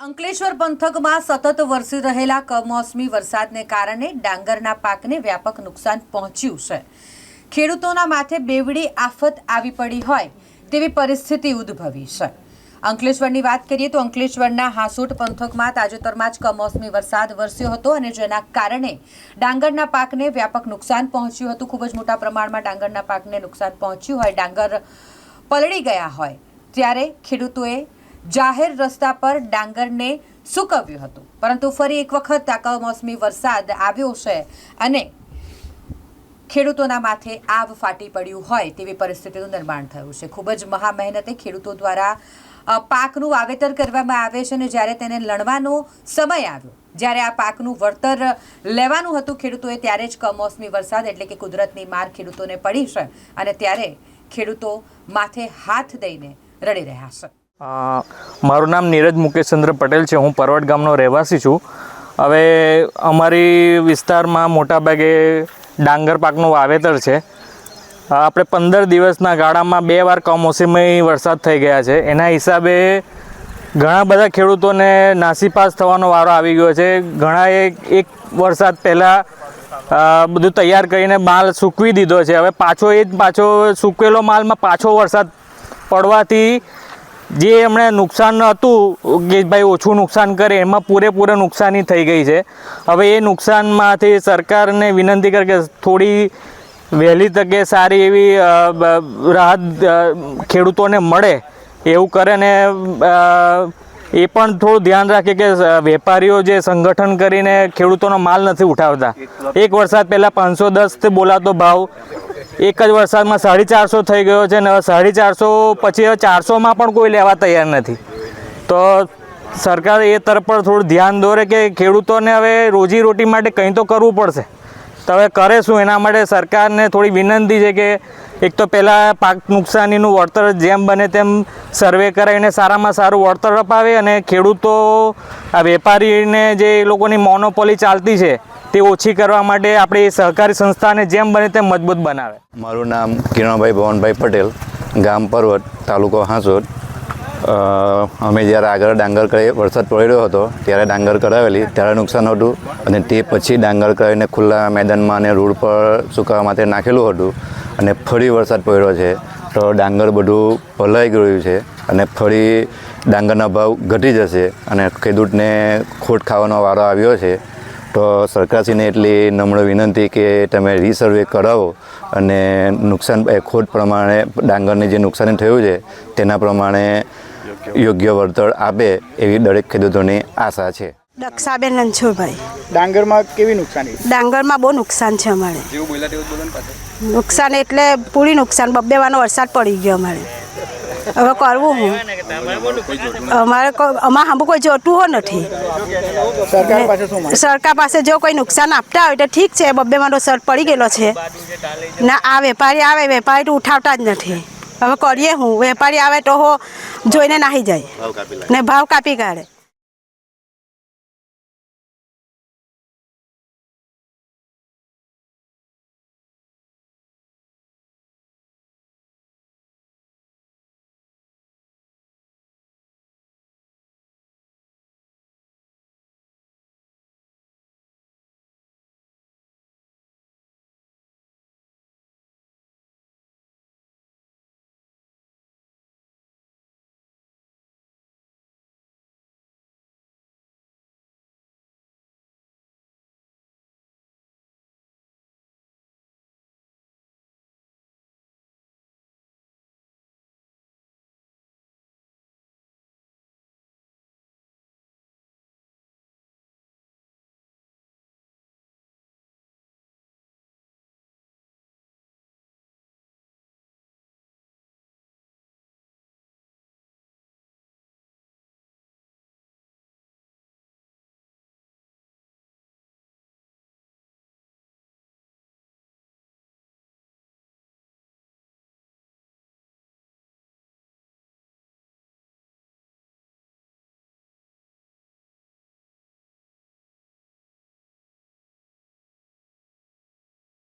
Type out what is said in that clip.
અંકલેશ્વર પંથકમાં સતત વરસી રહેલા કમોસમી વરસાદને કારણે ડાંગરના પાકને વ્યાપક નુકસાન પહોંચ્યું છે. ખેડૂતોના માથે બેવડી આફત આવી પડી હોય તેવી પરિસ્થિતિ ઉદ્ભવી છે. અંકલેશ્વરની વાત કરીએ તો અંકલેશ્વરના હાસોટ પંથકમાં તાજેતરમાં જ કમોસમી વરસાદ વરસ્યો હતો અને જેના કારણે ડાંગરના પાકને વ્યાપક નુકસાન પહોંચ્યું હતું. ખૂબ જ મોટા પ્રમાણમાં ડાંગરના પાકને નુકસાન પહોંચ્યું હોય, ડાંગર પલળી ગયા હોય, ત્યારે ખેડૂતોએ જાહેર રસ્તા પર ડાંગરને સૂકવ્યું હતું. પરંતુ ફરી એક વખત આ કમોસમી વરસાદ આવ્યો છે અને ખેડૂતોના માથે આવ ફાટી પડ્યું હોય તેવી પરિસ્થિતિનું નિર્માણ થયું છે. ખૂબ જ મહા મહેનતે ખેડૂતો દ્વારા પાકનું વાવેતર કરવામાં આવે છે અને જ્યારે તેને લણવાનો સમય આવ્યો, જ્યારે આ પાકનું વળતર લેવાનું હતું ખેડૂતોએ, ત્યારે જ કમોસમી વરસાદ એટલે કે કુદરતની માર ખેડૂતોને પડી છે અને ત્યારે ખેડૂતો માથે હાથ દઈને રડી રહ્યા છે. મારું નામ નીરજ મુકેશચંદ્ર પટેલ છે. હું પરવટ ગામનો રહેવાસી છું. હવે અમારી વિસ્તારમાં મોટાભાગે ડાંગર પાકનું વાવેતર છે. આપણે પંદર દિવસના ગાળામાં બે વાર કમોસમી વરસાદ થઈ ગયા છે. એના હિસાબે ઘણા બધા ખેડૂતોને નાસીપાસ થવાનો વારો આવી ગયો છે. ઘણાએ એક વરસાદ પહેલાં બધું તૈયાર કરીને માલ સૂકવી દીધો છે. હવે પાછો એ જ પાછો સૂકવેલો માલમાં પાછો વરસાદ પડવાથી જે એમણે નુકસાન હતું કે ભાઈ ઓછું નુકસાન કરે, એમાં પૂરેપૂરે નુકસાની થઈ ગઈ છે. હવે એ નુકસાનમાંથી સરકારને વિનંતી કરે કે થોડી વહેલી તકે સારી એવી રાહત ખેડૂતોને મળે, એવું કરે ને એ પણ થોડું ધ્યાન રાખે કે વેપારીઓ જે સંગઠન કરીને ખેડૂતોનો માલ નથી ઉઠાવતા. એક વરસાદ પહેલાં પાંચસો દસથી બોલાતો ભાવ એક જ વરસાદમાં સાડી ચારસો થઈ ગયો છે ને હવે સાડી ચારસો પછી હવે ચારસોમાં પણ કોઈ લેવા તૈયાર નથી. તો સરકાર એ તરફ પર થોડું ધ્યાન દોરે કે ખેડૂતોને હવે રોજીરોટી માટે કંઈ તો કરવું પડશે. તો હવે કરે શું? એના માટે સરકારને થોડી વિનંતી છે કે એક તો પહેલાં પાક નુકસાનીનું વળતર જેમ બને તેમ સર્વે કરાવીને સારામાં સારું વળતર અપાવે અને ખેડૂતો આ વેપારીને જે એ લોકોની મોનોપોલી ચાલતી છે તે ઓછી કરવા માટે આપણી સહકારી સંસ્થાને જેમ બને તેમ મજબૂત બનાવે. મારું નામ કિરણભાઈ ભવનભાઈ પટેલ, ગામ પર્વત, તાલુકો હાંસોદ. અમે જ્યારે આગળ ડાંગર કરી વરસાદ પડેલો હતો, ત્યારે ડાંગર કરાવેલી, ત્યારે નુકસાન હતું અને તે પછી ડાંગર કરાવીને ખુલ્લા મેદાનમાં અને રોડ પર સુકાવા માટે નાખેલું હતું અને ફરી વરસાદ પડ્યો છે. તો ડાંગર બધું પલાઈ ગયું છે અને ફરી ડાંગરના ભાવ ઘટી જશે અને ખેડૂતને ખોટ ખાવાનો વારો આવ્યો છે. તો સરકારશ્રીને એટલી નમ્ર વિનંતી કે તમે રીસર્વે કરાવો અને નુકસાન એ ખોટ પ્રમાણે ડાંગરને જે નુકસાન થયું છે તેના પ્રમાણે યોગ્ય વળતર આપે એવી દરેક ખેડૂતોની આશા છે. દક્ષાબેન રણછોડભાઈ ડાંગરમાં કેવી નુકસાની? ડાંગરમાં બહુ નુકસાન છે અમારે. નુકસાન એટલે પૂરી નુકસાન બબ્બે વાનો વરસાદ પડી ગયો અમારે. હવે કરવું હું. અમારે અમારે સાંભળું કોઈ જોતું હો નથી. સરકાર પાસે શું માંગ? સરકાર પાસે જો કોઈ નુકસાન આપતા હોય તો ઠીક છે બબ્બે મારો સર પડી ગયેલો છે. ના આ વેપારી આવે વેપારી તો ઉઠાવતા જ નથી. હવે કરીએ હું. વેપારી આવે તો હો જોઈને નાહી જાય. ને ભાવ કાપી કાઢે.